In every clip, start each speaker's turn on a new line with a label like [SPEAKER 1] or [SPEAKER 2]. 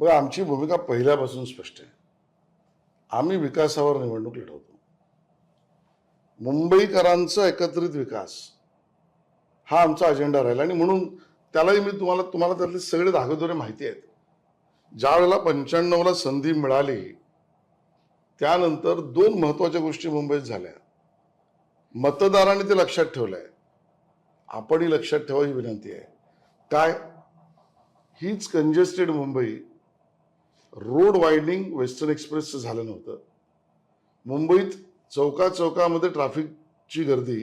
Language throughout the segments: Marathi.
[SPEAKER 1] मग आमची भूमिका पहिल्यापासून स्पष्ट आहे. आम्ही विकासावर निवडणूक लढवतो. मुंबईकरांचा एकत्रित विकास हा आमचा अजेंडा राहिला आणि म्हणून त्यालाही मी तुम्हाला तुम्हाला त्यातले सगळे धागोदोरे माहिती आहेत. ज्या वेळेला पंच्याण्णवला संधी मिळाली त्यानंतर दोन महत्त्वाच्या गोष्टी मुंबईत झाल्या. मतदारांनी ते लक्षात ठेवलं आहे आपणही लक्षात ठेवा ही विनंती आहे. काय? हीच congested Mumbai road widening western एक्सप्रेसचं झालं नव्हतं. मुंबईत चौका चौकामध्ये ट्रॅफिकची गर्दी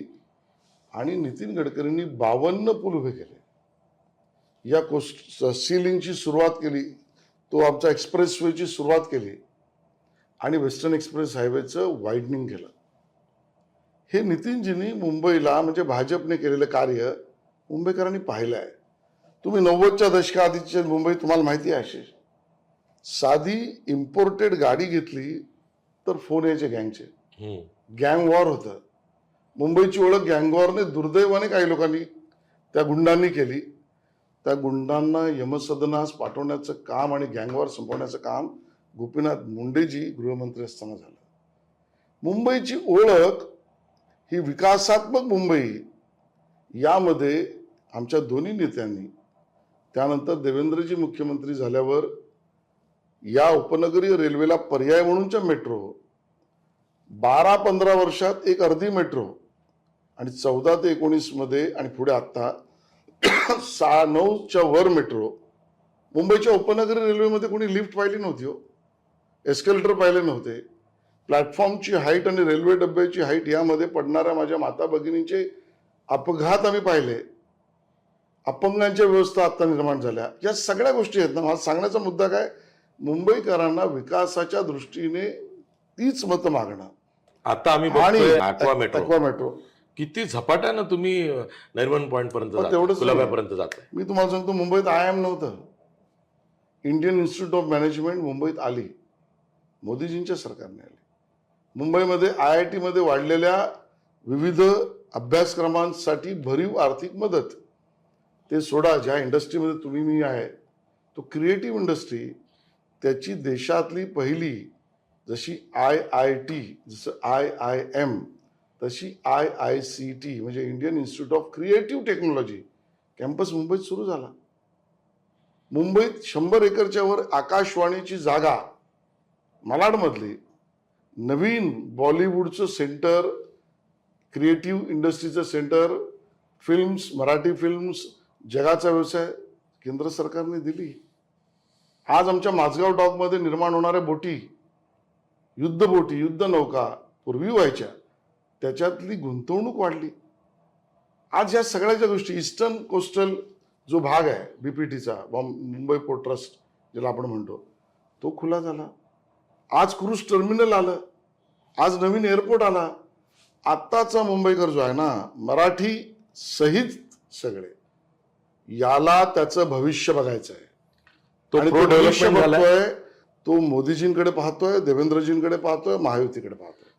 [SPEAKER 1] आणि नितीन गडकरींनी बावन्न पूल उभे केले. या कोस्ट सिलिंगची सुरुवात केली तो आमचा एक्सप्रेसवेची सुरुवात केली आणि वेस्टर्न एक्सप्रेस हायवेचं वाईडनिंग केलं. हे नितीनजींनी मुंबईला म्हणजे भाजपने केलेलं कार्य मुंबईकरांनी पाहिलं आहे तुम्ही नव्वदच्या दशकाआधीच्या मुंबई तुम्हाला माहिती आहे आशिष? साधी इम्पोर्टेड गाडी घेतली तर फोन यायचे गँगचे. गँग वॉर होतं. मुंबईची ओळख गँग वॉरने दुर्दैवाने काही लोकांनी त्या गुंडांनी केली. त्या गुंडांना यमसदनास पाठवण्याचं काम आणि गँग वॉर संपवण्याचं काम गोपीनाथ मुंडेजी गृहमंत्री असताना झालं. मुंबईची ओळख ही विकासात्मक मुंबई यामध्ये आमच्या दोन्ही नेत्यांनी त्यानंतर देवेंद्रजी मुख्यमंत्री झाल्यावर या उपनगरीय रेल्वेला पर्याय म्हणूनच्या मेट्रो बारा पंधरा वर्षात एक अर्धी मेट्रो आणि चौदा ते एकोणीसमध्ये आणि पुढे आत्ता सहा नऊच्या वर मेट्रो मुंबईच्या उपनगरी रेल्वेमध्ये कोणी लिफ्ट पाहिली नव्हती हो. एस्केलेटर पाहिले नव्हते. प्लॅटफॉर्मची हाईट आणि रेल्वे डब्याची हाईट यामध्ये पडणाऱ्या माझ्या माता भगिनींचे अपघात आम्ही पाहिले. अपंगांच्या व्यवस्था आत्ता निर्माण झाल्या. या सगळ्या गोष्टी आहेत ना मला सांगण्याचा मुद्दा काय? मुंबईकरांना विकासाच्या दृष्टीने तीच मतं मागणं
[SPEAKER 2] आता आम्ही
[SPEAKER 1] आणि
[SPEAKER 2] मेट्रो किती झपाट्यानं तुम्ही नरिमन पॉइंट पर्यंत
[SPEAKER 1] तेवढंच
[SPEAKER 2] जाताय.
[SPEAKER 1] मी तुम्हाला सांगतो मुंबईत आय एम नव्हतं. इंडियन इन्स्टिट्यूट ऑफ मॅनेजमेंट मुंबईत आली. मोदीजींच्या सरकारने आली. मुंबईमध्ये आय आय टीमध्ये वाढलेल्या विविध अभ्यासक्रमांसाठी भरीव आर्थिक मदत. ते सोडा ज्या इंडस्ट्रीमध्ये तुम्ही मी आहे तो क्रिएटिव्ह इंडस्ट्री त्याची देशातली पहिली जशी आय आय टी जसं आय आय एम तशी आय आय सी टी म्हणजे Indian institute of creative technology campus मुंबईत सुरू झाला. मुंबईत शंभर एकरच्या वर आकाशवाणीची जागा मलाडमधली नवीन बॉलिवूडचं सेंटर क्रिएटिव्ह इंडस्ट्रीचं सेंटर फिल्म्स मराठी फिल्म्स जगाचा व्यवसाय केंद्र सरकारने दिली. आज आमच्या माझगाव डॉकमध्ये निर्माण होणाऱ्या बोटी युद्ध बोटी युद्ध नौका पूर्वी व्हायच्या त्याच्यातली गुंतवणूक वाढली. आज या सगळ्याच्या गोष्टी ईस्टर्न कोस्टल जो भाग आहे बीपीटीचा मुंबई पोर्ट ट्रस्ट ज्याला आपण म्हणतो तो खुला झाला. आज क्रूज टर्मिनल आलं आज नवीन एअरपोर्ट आला. आत्ताचा मुंबईकर जो आहे ना मराठी सहित सगळे याला त्याचं भविष्य बघायचं आहे
[SPEAKER 2] तो
[SPEAKER 1] आणि तो
[SPEAKER 2] डेव्हलपमेंट झालाय.
[SPEAKER 1] बघतोय तो मोदीजींकडे पाहतोय देवेंद्रजींकडे पाहतोय महायुतीकडे पाहतोय.